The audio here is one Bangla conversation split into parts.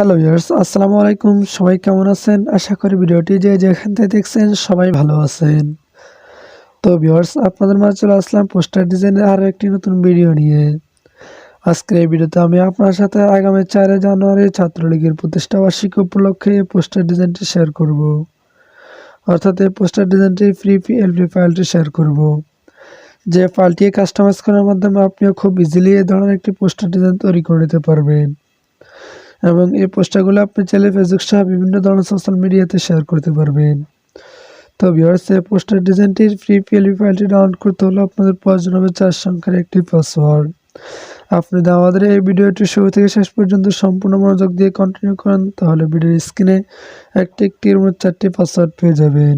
হ্যালো ইয়ার্স আসসালামু আলাইকুম সবাই কেমন আছেন? আশা করি ভিডিওটি যে যেখান থেকে দেখছেন সবাই ভালো আছেন। তো ভিউয়ার্স আপনাদের মাঝে চলে আসলাম পোস্টার ডিজাইনের আরও একটি নতুন ভিডিও নিয়ে। আজকের এই ভিডিওতে আমি আপনার সাথে আগামী চারে জানুয়ারি ছাত্রলীগের প্রতিষ্ঠা বার্ষিকী উপলক্ষে পোস্টার ডিজাইনটি শেয়ার করব। অর্থাৎ এই পোস্টার ডিজাইনটি ফ্রি পিএলপি ফাইলটি শেয়ার করব। যে ফাইলটি কাস্টমাইজ করার মাধ্যমে আপনিও খুব ইজিলি এই ধরনের একটি পোস্টার ডিজাইন তৈরি করে নিতে পারবেন। এবং এই পোস্টারগুলো আপনি চাইলে ফেসবুক সহ বিভিন্ন ধরনের সোশ্যাল মিডিয়াতে শেয়ার করতে পারবেন। তো ভিউয়ার্স এই পোস্টার ডিজাইনটির ফ্রি পিএলপি ফাইলটি ডাউনলোড করতে হলে আপনাদের প্রয়োজন হবে চার সংখ্যার একটি পাসওয়ার্ড আপনি আমাদের এই ভিডিওটি শুরু থেকে শেষ পর্যন্ত সম্পূর্ণ মনোযোগ দিয়ে কন্টিনিউ করেন, তাহলে ভিডিওর স্ক্রিনে একটি একটির মধ্যে চারটি পাসওয়ার্ড পেয়ে যাবেন।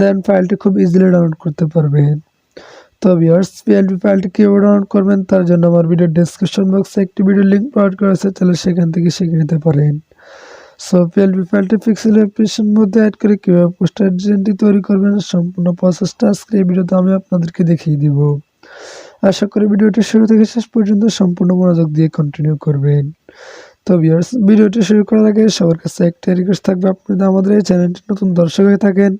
দেন ফাইলটি খুব ইজিলি ডাউনলোড করতে পারবেন। তো ভিউয়ার্স পিএলপি ফাইলটি কীভাবে ডাউনলোড করবেন। তার জন্য আমার ভিডিও ডিসক্রিপশন বক্সে একটি ভিডিও লিঙ্ক প্রোভাইড করা আছে তাহলে সেখান থেকে শিখে নিতে পারেন। সো পিএলপি ফাইলটি পিক্সেল অ্যাপ্লিকেশন মধ্যে অ্যাড করে কীভাবে পোস্টার ডিজাইনটি তৈরি করবেন, সম্পূর্ণ প্রসেসটা আজকে এই ভিডিওতে আমি আপনাদেরকে দেখিয়ে দিব। আশা করি ভিডিওটি শুরু থেকে শেষ পর্যন্ত সম্পূর্ণ মনোযোগ দিয়ে কন্টিনিউ করবেন। তো ভিউয়ার্স ভিডিওটি শুরু করার আগে সবার কাছে একটা রিকোয়েস্ট থাকবে, আপনি যদি আমাদের এই চ্যানেলটি নতুন দর্শক হয়ে থাকেন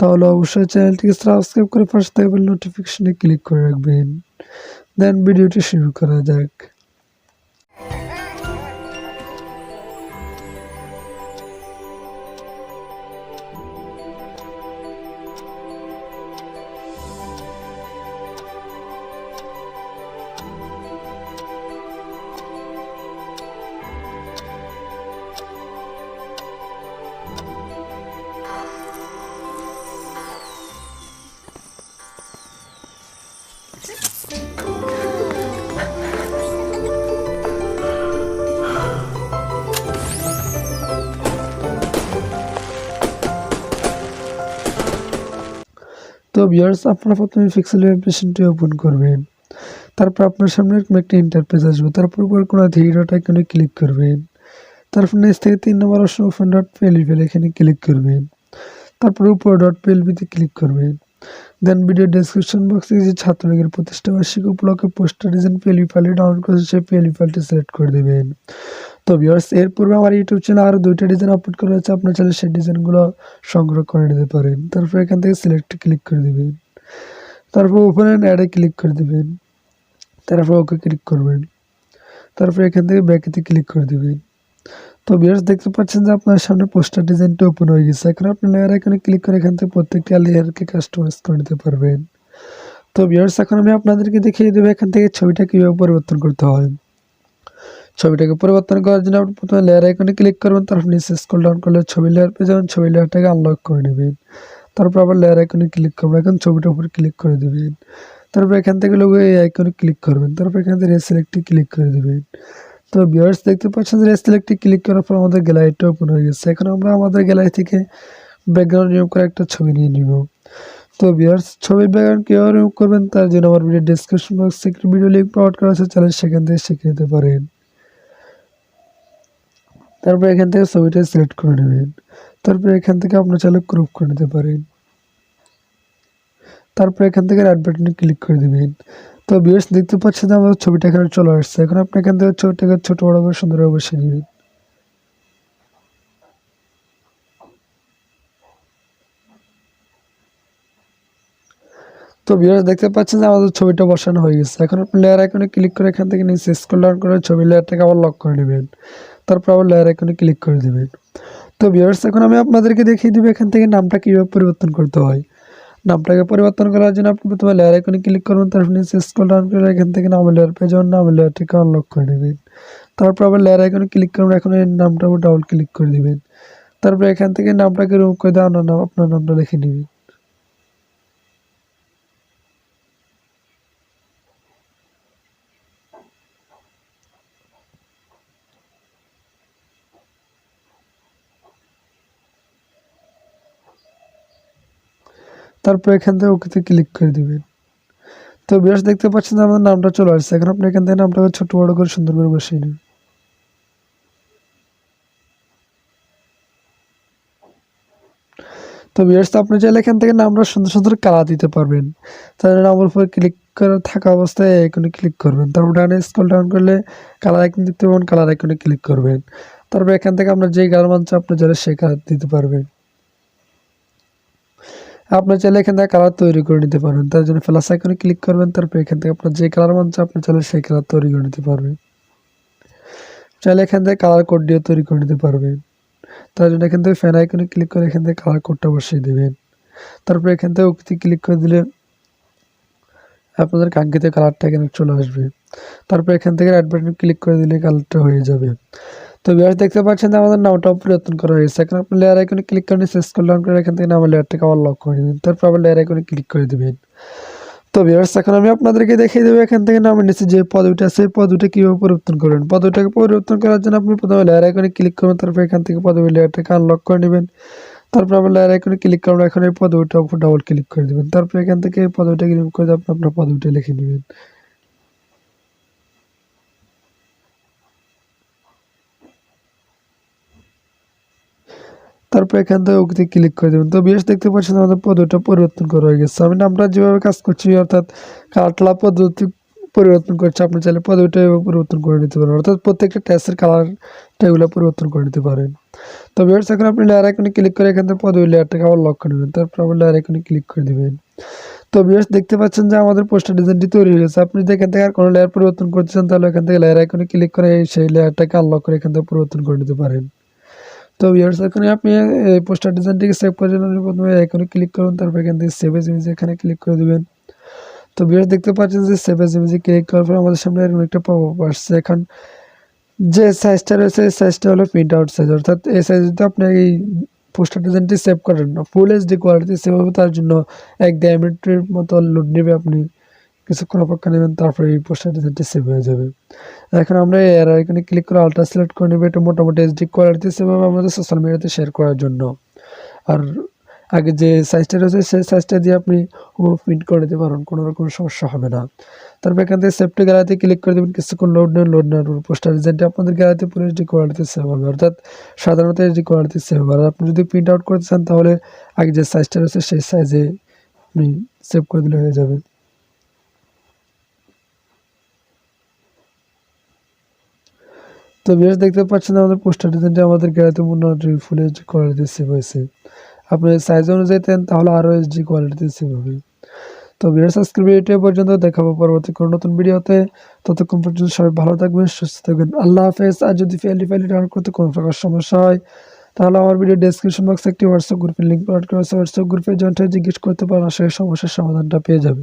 তাহলে অবশ্যই চ্যানেলটিকে সাবস্ক্রাইব করে পাশে থাকবেন নোটিফিকেশনে ক্লিক করে রাখবেন। দেন ভিডিওটি শুরু করা যাক। তো ভিউয়ার্স আপনারা প্রথমে পিক্সেল অ্যাপ্লিকেশনটি ওপেন করবেন। তারপর আপনার সামনে এরকম একটা ইন্টারপেজ আসবে। তারপর উপর কোনো থ্রি ডট আইকনে ক্লিক করবেন। তারপর নিচ থেকে তিন নম্বর অপশন ওপেন ডট পিএলপি এখানে ক্লিক করবেন। তারপর উপর ডট পিএলপিতে ক্লিক করবেন। দেন ভিডিও ডেসক্রিপশন বক্সে যে ছাত্রলীগের প্রতিষ্ঠা বার্ষিকী উপলক্ষে পোস্টার ডিজাইন পিএলপি ফাইলটি ডাউনলোড করেছে সেই ফাইলটি সিলেক্ট করে দেবেন। তো ভিউয়ার্স এর পূর্বে আমার ইউটিউব চ্যানেল আরও দুইটা ডিজাইন আপলোড করা হয়েছে, আপনার চাইলে সেই ডিজাইনগুলো সংগ্রহ করে নিতে পারেন। তারপর এখান থেকে সিলেক্ট ক্লিক করে দেবেন। তারপর ওপেন অ্যান্ড অ্যাডে ক্লিক করে দেবেন। তারপর ওকে ক্লিক করবেন। তারপর এখান থেকে ব্যাকেতে ক্লিক করে দেবেন। তো ভিউয়ার্স দেখতে পাচ্ছেন যে আপনার সামনে পোস্টার ডিজাইনটা ওপেন হয়ে গেছে। এখন আপনি লেয়ার এখানে ক্লিক করে এখান থেকে প্রত্যেকটা লেয়ারকে কাস্টমাইজ করে নিতে পারবেন। তো ভিউয়ার্স এখন আমি আপনাদেরকে দেখিয়ে দেবো এখান থেকে ছবিটা কীভাবে পরিবর্তন করতে হয়। ছবিটাকে পরিবর্তন করার জন্য আপনি প্রথমে লেয়ার আইকনে ক্লিক করবেন, তারপর নিচে স্ক্রল ডাউন করলে ছবি লেয়ার পেয়ে যাবেন, ছবি লেয়ারটাকে আনলক করে নেবেন। তারপর আবার লেয়ার আইকনে ক্লিক করবেন, এখন ছবিটার উপর ক্লিক করে দেবেন। তারপর এখান থেকে লোক এই আইকনে ক্লিক করবেন, তারপর এখান থেকে রেসিলেক্টে ক্লিক করে দেবেন। তো ভিউয়ার্স দেখতে পাচ্ছেন যে রেসিলেক্টে ক্লিক করার পর আমাদের গ্যালারিটা ওপেন হয়ে গেছে। এখন আমরা আমাদের গ্যালারি থেকে ব্যাকগ্রাউন্ড রিমুভ করে একটা ছবি নিয়ে নিব। তো ভিউয়ার্স ছবির ব্যাকগ্রাউন্ড কীভাবে রিমুভ করবেন তার জন্য আমার ভিডিও ডিসক্রিপশন বক্সে একটি ভিডিও লিঙ্ক প্রোভাইড করা আছে চ্যানেল সেখান থেকে শিখে নিতে পারেন। তারপর এখান থেকে ছবিটা সিলেক্ট করে নেবেন। তারপরে এখান থেকে আপনার চাইলে ক্রপ করে নিতে পারেন। তারপর এখান থেকে রাইট বাটনে ক্লিক করে দেবেন। তো ভিউয়ার্স দেখতে পাচ্ছেন আমাদের ছবিটা এখানে চলে আসছে। এখন আপনি এখান থেকে ছবিটাকে ছোটো বড় করে সুন্দরভাবে বসে নেবেন তো ভিউয়ার্স দেখতে পাচ্ছেন যে আমাদের ছবিটা বসানো হয়ে গেছে। এখন আপনি লেয়ার আইকনে ক্লিক করে এখান থেকে নিচে স্ক্রল ডাউন করে ছবি লেয়ারটাকে আবার লক করে নেবেন। তারপর আবার লেয়ার আইকনে ক্লিক করে দেবেন। তো ভিউয়ার্স, এখন আমি আপনাদেরকে দেখিয়ে দেবো এখান থেকে নামটা কীভাবে পরিবর্তন করতে হয়। নামটাকে পরিবর্তন করার জন্য আপনি প্রথমে লেয়ার আইকনে ক্লিক করবেন, তারপর নিচে স্ক্রল ডাউন করে এখান থেকে নাম লেয়ার পেয়ে যাবেন নাম লেয়ারটাকে আনলক করে নেবেন। তারপর আবার লেয়ার আইকনে ক্লিক করবেন, এখন এই নামটা ডাবল ক্লিক করে দেবেন। তারপর এখান থেকে নামটাকে রিমুভ করে দেওয়া, আপনার নামটা লিখে নেবেন। তারপর এখান থেকে ওকেতে ক্লিক করে দিবেন। তো বেশ দেখতে পাচ্ছেন যে আমাদের নামটা চলে আসছে। এখন আপনি এখান থেকে নামটাকে ছোট বড় করে সুন্দর করে বসিয়ে নেবেন তো বিয়ার্স আপনি চাইলে এখান থেকে নামটা সুন্দর সুন্দর কালার দিতে পারবেন। তাহলে নামের উপর ক্লিক করে থাকা অবস্থায় এখানে ক্লিক করবেন। তারপর ডানে স্ক্রল ডাউন করলে কালার আইকন দেখতে পাবেন কালার আইকনে ক্লিক করবেন। তারপর এখান থেকে আপনার যেই কালার মানছে আপনি চাইলে সেই কালার দিতে পারবেন। আপনি চাইলে এখান থেকে কালার তৈরি করে নিতে পারবেন। তার জন্য প্লাস আইকনে ক্লিক করবেন, তারপর এখান থেকে আপনার যে কালার মানছে আপনি চাইলে সেই কালার তৈরি করে নিতে পারবেন। চাইলে এখান থেকে কালার কোড দিয়ে তৈরি করে নিতে পারবেন। তার জন্য এখান থেকে ফ্যান আইকনে ক্লিক করে এখান থেকে কালার কোডটা বসিয়ে দেবেন। তারপর এখান থেকে উক্তি ক্লিক করে দিলে আপনাদের কাঙ্ক্ষিত কালারটা এখানে চলে আসবে। তারপর এখান থেকে রাইট ক্লিক করে দিলে কালারটা হয়ে যাবে। তো বিয়ার দেখতে পাচ্ছেন আমাদের নামটাও পরিবর্তন করা হয়েছে। এখন আপনি লেয়ার আইকনে ক্লিক করে শেষ করলে করে এখান থেকে নামের লেয়ারটাকে আবার লক করে দেবেন। তারপর আবার লেয়ার আইকনে ক্লিক করে দেবেন। তো বিয়ার্স এখন আমি আপনাদেরকে দেখিয়ে দেবো এখান থেকে নামের নিচে যে পদবিটা আছে সেই পদবিটা কীভাবে পরিবর্তন করবেন। পদবিটাকে পরিবর্তন করার জন্য আপনি প্রথমে লেয়ার আইকনে ক্লিক করবেন, তারপর এখান থেকে পদবি লেয়ারটাকে আনলক করে নেবেন। তারপর আবার লেয়ার আইকনে ক্লিক করবেন এখন এই পদবিটার উপর ডাবল ক্লিক করে দেবেন। তারপর এখান থেকে এই পদবিটা ক্লিক করে আপনি আপনার পদবিটা লিখে নেবেন। তারপর এখান থেকে ওকে ক্লিক করে দেবেন। তো বেশ দেখতে পাচ্ছেন আমাদের পদ্ধতিটা পরিবর্তন করা হয়ে গেছে। আমি আমরা যেভাবে কাজ করছি, অর্থাৎ কাটলা পদ্ধতি পরিবর্তন করছে, আপনি চাইলে এভাবে পরিবর্তন করে নিতে পারেন। অর্থাৎ প্রত্যেকটা ট্যাসের কালারটা এগুলো পরিবর্তন করে নিতে পারেন। তো বেশ এখন আপনি লেয়ার আইকনে ক্লিক করে এখান থেকে পদবি লেয়ারটাকে আবার লক করে নেবেন। তারপর আবার লেয়ার আইকনে ক্লিক করে দেবেন। তো বেশ দেখতে পাচ্ছেন যে আমাদের পোস্টার ডিজাইনটি তৈরি হয়ে গেছে। আপনি যদি এখান থেকে আর কোনো লেয়ার পরিবর্তন করতে চান, তাহলে এখান থেকে লেয়ার আইকনে ক্লিক করে সেই লেয়ারটাকে আনলক করে এখান থেকে পরিবর্তন করে নিতে পারেন। তো ভিউয়ার্স এখানে আপনি এই পোস্টার ডিজাইনটিকে সেভ করার জন্য প্রথমে এখানে ক্লিক করুন, তারপর এখান থেকে সেভ এজ ইমেজ এখানে ক্লিক করে দেবেন। তো ভিউয়ার্স দেখতে পাচ্ছেন যে সেভ এজ ইমেজে ক্লিক করার পর আমাদের সামনে এরকম একটা পপ আসছে। এখন যে সাইজটা রয়েছে, এই সাইজটা হলো প্রিন্ট আউট সাইজ অর্থাৎ এই সাইজ যদি আপনি এই পোস্টার ডিজাইনটি সেভ করেন না ফুল এইচডি কোয়ালিটি সেভ হবে, তার জন্য এক ডায়মিটারের মতো লোড নেবে আপনি। কিছুক্ষণ অপেক্ষা নেবেন, তারপরে এই পোস্টার ডিজাইনটি সেভ হয়ে যাবে। এখন আমরা এর এখানে ক্লিক করে আলট্রা সিলেক্ট করে নেব। এটা মোটামুটি এইচডি কোয়ালিটি সেভ হবে আমাদের সোশ্যাল মিডিয়াতে শেয়ার করার জন্য। আর আগে যে সাইজটা রয়েছে, সেই সাইজটা দিয়ে আপনি প্রিন্ট করে দিতে পারেন, কোনো রকম সমস্যা হবে না। তারপর এখান থেকে সেফটি গ্যালারিতে ক্লিক করে দেবেন, কিছুক্ষণ লোড নেন লোড নেওয়ার পোস্টার ডিজাইনটা আপনাদের গ্যালারিতে পুরো এইচডি কোয়ালিটিতে সেভ হবে। অর্থাৎ সাধারণত এইচডি কোয়ালিটি সেভ হবে। আর আপনি যদি প্রিন্ট আউট করতে চান, তাহলে আগে যে সাইজটা রয়েছে, সেই সাইজে আপনি সেভ করে দিলে হয়ে যাবে। তো বেশ দেখতে পাচ্ছেন আমাদের পোস্টার ডিজাইনটা আমাদের গ্যালারিতে মোটামুটি ফুল এইচডি কোয়ালিটিতে সেভ হয়েছে। আপনি সাইজ অনুযায়ী দেন, তাহলে আরও এইচডি কোয়ালিটিতে সেভ হবে। তো ভিডিও সাবস্ক্রাইব ভিডিও পর্যন্ত দেখাবো পরবর্তী কোনো নতুন ভিডিওতে। ততক্ষণ পর্যন্ত সবাই ভালো থাকবেন, সুস্থ থাকবেন। আল্লাহ হাফেজ। আর যদি ফেলি ফেলি ডাউনলোড করতে কোনো প্রকার সমস্যা হয়, তাহলে আমার ভিডিও ডেসক্রিপশন বক্সে একটি হোয়াটসঅ্যাপ গ্রুপের লিঙ্ক প্রোভাইড করা হোয়াটসঅ্যাপ গ্রুপে জয়েন্ট হয়ে জিজ্ঞেস করতে পারেন করি সমস্যার সমাধানটা পেয়ে যাবে।